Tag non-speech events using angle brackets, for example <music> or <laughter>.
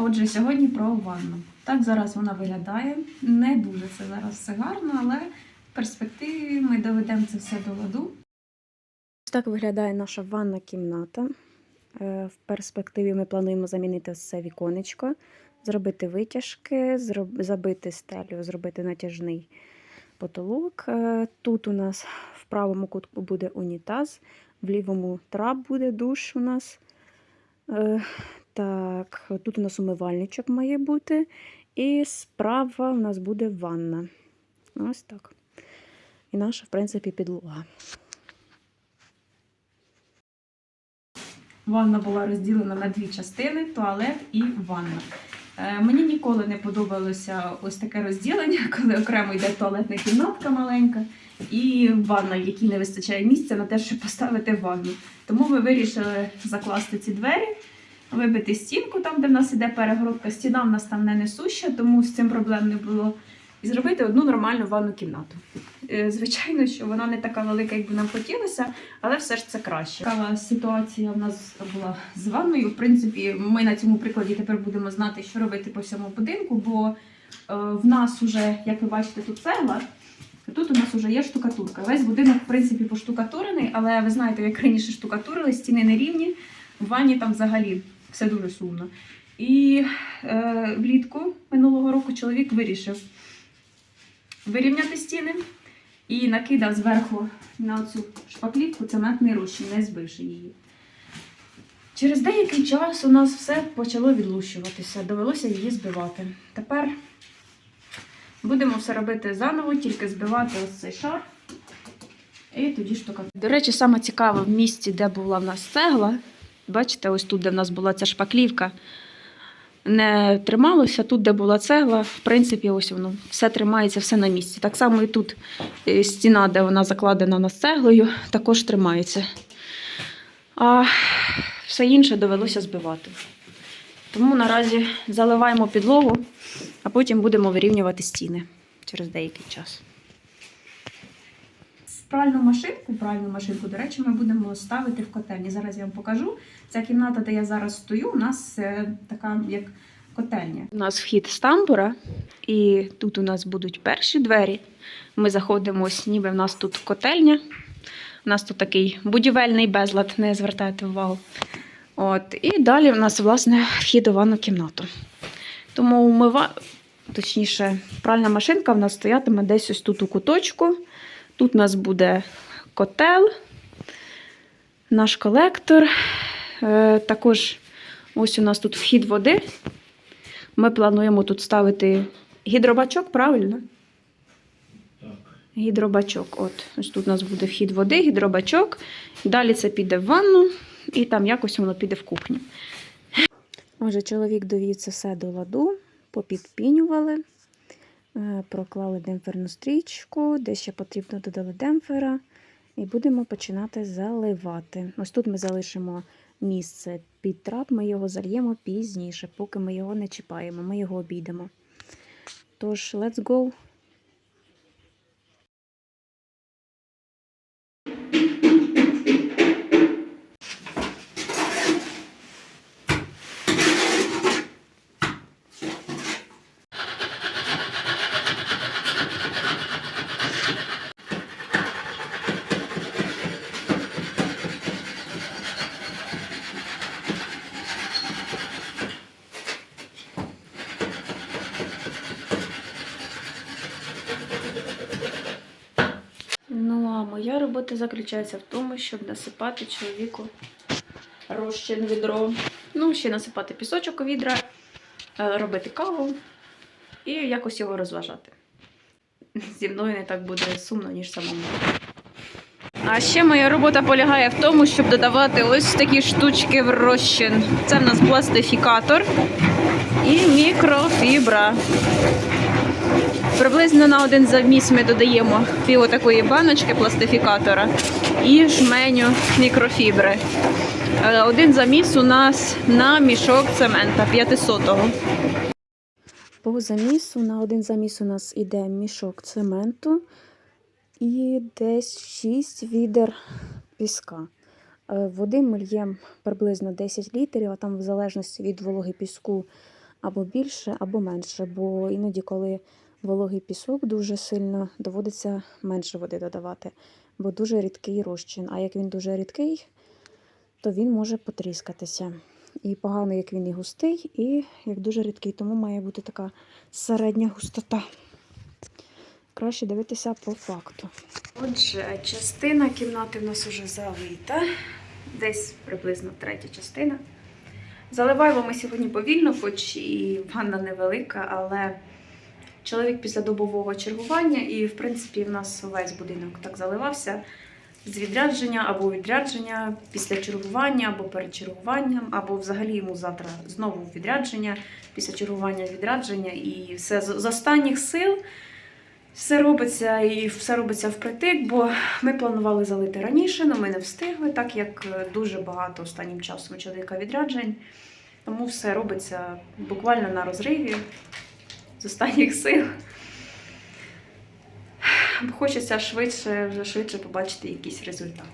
Отже, сьогодні про ванну. Так зараз вона виглядає. Не дуже це зараз все гарно, але в перспективі ми доведемо це все до ладу. Ось так виглядає наша ванна кімната. Е, В перспективі ми плануємо замінити це віконечко, зробити витяжки, забити стелю, зробити натяжний потолок. Е, Тут у нас в правому кутку буде унітаз, в лівому трап буде душ у нас. Так, тут у нас умивальничок має бути. І справа у нас буде ванна. Ось так. І наша, в принципі, підлога. Ванна була розділена на дві частини: туалет і ванна. Е, Мені ніколи не подобалося ось таке розділення, <laughs> коли окремо йде туалетна кімнатка маленька і ванна, якій не вистачає місця на те, щоб поставити ванну. Тому ми вирішили закласти ці двері, вибити стінку там, де в нас іде перегородка. Стіна в нас там не несуща, тому з цим проблем не було. І зробити одну нормальну ванну кімнату. Е, Звичайно, що вона не така велика, як би нам хотілося, але все ж це краще. Така ситуація в нас була з ванною. В принципі, ми на цьому прикладі тепер будемо знати, що робити по всьому будинку, бо е, в нас уже, як ви бачите, тут цегла. Тут у нас вже є штукатурка. Весь будинок, в принципі, поштукатурений, але ви знаєте, як раніше штукатурили, стіни не рівні, в ванні там взагалі все дуже сумно. І е, влітку минулого року чоловік вирішив вирівняти стіни і накидав зверху на цю шпаклівку цементний розчин, не збивши її. Через деякий час у нас все почало відлущуватися, довелося її збивати. Тепер будемо все робити заново, тільки збивати ось цей шар. І тоді штукатурити. До речі, саме цікаве в місці, де була в нас цегла. Бачите, ось тут, де в нас була ця шпаклівка, не трималося. Тут, де була цегла, в принципі, ось воно все тримається, все на місці. Так само і тут е, стіна, де вона закладена у цеглою, також тримається. А все інше довелося збивати. Тому наразі заливаємо підлогу, а потім будемо вирівнювати стіни через деякий час. Пральну машинку, пральну машинку, до речі, ми будемо ставити в котельні. Зараз я вам покажу. Ця кімната, де я зараз стою, у нас е, така як котельня. У нас вхід з тамбура, і тут у нас будуть перші двері. Ми заходимо, ось ніби в нас тут котельня. У нас тут такий будівельний безлад, не звертайте увагу. От, і далі у нас, власне, вхід у ванну кімнату. Тому умива... точніше, пральна машинка в нас стоятиме десь ось тут у куточку. Тут у нас буде котел, наш колектор. Е, також ось у нас тут вхід води. Ми плануємо тут ставити гідробачок, правильно? Так. Гідробачок. От, ось тут у нас буде вхід води, гідробачок. Далі це піде в ванну, і там якось воно піде в кухню. Отже, чоловік довів це все до ладу, попідпінювали, проклали демпферну стрічку, де ще потрібно додали демпфера, і будемо починати заливати. Ось тут ми залишимо місце під трап, ми його зальємо пізніше, поки ми його не чіпаємо, ми його обійдемо. Тож, let's go! Ну, а моя робота заключається в тому, щоб насипати чоловіку розчин відро. Ну, ще насипати пісочок у відра, е, робити каву і якось його розважати. Зі мною не так буде сумно, ніж самому. А ще моя робота полягає в тому, щоб додавати ось такі штучки в розчин. Це в нас пластифікатор і мікрофібра. Приблизно на один заміс ми додаємо пів такої баночки пластифікатора і жменю мікрофібри. Е, Один заміс у нас на мішок цемента 500-го. По замісу на один заміс у нас іде мішок цементу і десь 6 відер піска. Е, Води ми льємо приблизно 10 літрів, а там в залежності від вологи піску або більше, або менше. Бо іноді, коли вологий пісок дуже сильно, доводиться менше води додавати, бо дуже рідкий розчин. А як він дуже рідкий, то він може потріскатися. І погано, як він і густий, і як дуже рідкий, тому має бути така середня густота. Краще дивитися по факту. Отже, частина кімнати в нас уже залита, десь приблизно третя частина. Заливаємо ми сьогодні повільно, хоч і ванна невелика, але чоловік після добового чергування, і в принципі в нас весь будинок так заливався з відрядження або відрядження після чергування, або перед чергуванням, або взагалі йому завтра знову відрядження, після чергування відрядження, і все з останніх сил. Все робиться і все робиться впритик, бо ми планували залити раніше, але ми не встигли, так як е, дуже багато останнім часом чоловіка відряджень. Тому все робиться буквально на розриві з останніх сил. Хочеться швидше, вже швидше побачити якийсь результат.